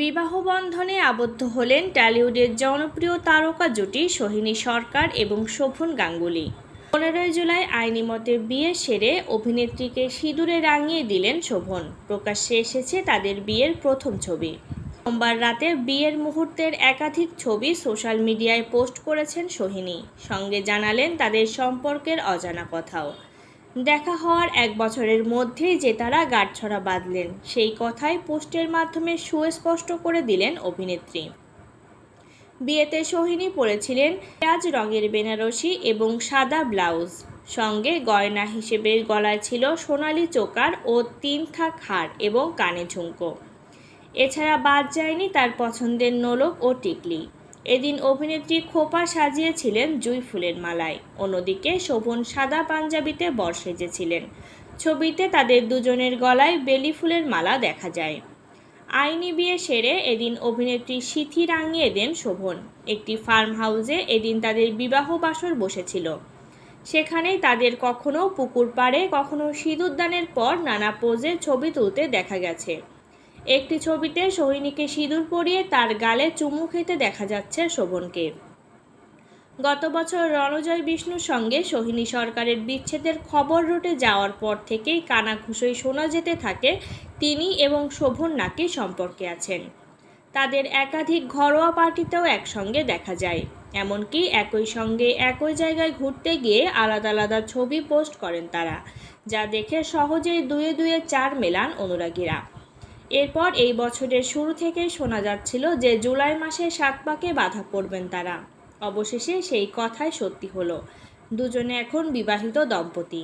বিবাহ বন্ধনে আবদ্ধ হলেন টলিউডের জনপ্রিয় তারকা জুটি সোহিনী সরকার এবং শোভন গাঙ্গুলি। পনেরোই জুলাই আইনি মতে বিয়ে সেরে অভিনেত্রীকে সিঁদুরে রাঙিয়ে দিলেন শোভন। প্রকাশ্যে এসেছে তাদের বিয়ের প্রথম ছবি। সোমবার রাতে বিয়ের মুহূর্তের একাধিক ছবি সোশ্যাল মিডিয়ায় পোস্ট করেছেন সোহিনী। সঙ্গে জানালেন তাদের সম্পর্কের অজানা কথাও। দেখা হওয়ার এক বছরের মধ্যেই যে তারা গাঁটছড়া বাঁধলেন, সেই কথাই পোস্টের মাধ্যমে সুস্পষ্ট করে দিলেন অভিনেত্রী। বিয়েতে সোহিনী পরেছিলেন পেঁয়াজ রঙের বেনারসি এবং সাদা ব্লাউজ। সঙ্গে গয়না হিসেবে গলায় ছিল সোনালি চোকার ও তিন থাক হার এবং কানে ঝুমকো। এছাড়া বাদ যায়নি তার পছন্দের নোলক ও টিকলি। এদিন অভিনেত্রী খোপা সাজিয়েছিলেন জুই ফুলের মালায়। অন্যদিকে শোভন সাদা পাঞ্জাবিতে বর সেজেছিলেন। ছবিতে তাদের দুজনের গলায় বেলি ফুলের মালা দেখা যায়। আইনি বিয়ে সেরে এদিন অভিনেত্রী সিথি রাঙিয়ে দেন শোভন। একটি ফার্ম হাউসে এদিন তাদের বিবাহ বাসর বসেছিল। সেখানেই তাদের কখনো পুকুর পাড়ে, কখনো সিঁদুরদানের পর নানা পোজে ছবি তুলতে দেখা গেছে। একটি ছবিতে সোহিনীকে সিঁদুর পরিয়ে তার গালে চুমু খেতে দেখা যাচ্ছে শোভনকে। গত বছর রণজয় বিষ্ণুর সঙ্গে সোহিনী সরকারের বিচ্ছেদের খবর রটে যাওয়ার পর থেকেই কানাঘুষোয় শোনা যেতে থাকে, তিনি এবং শোভন নাকি সম্পর্কে আছেন। তাদের একাধিক ঘরোয়া পার্টিতেও একসঙ্গে দেখা যায়। এমনকি একই সঙ্গে একই জায়গায় ঘুরতে গিয়ে আলাদা আলাদা ছবি পোস্ট করেন তারা, যা দেখে সহজেই দুয়ে দুয়ে চার মেলান অনুরাগীরা। এরপর এই বছরের শুরু থেকে শোনা যাচ্ছিল যে জুলাই মাসে সাত পাকে বাধা পড়বেন তারা। অবশেষে সেই কথাই সত্যি হলো। দুজনে এখন বিবাহিত দম্পতি।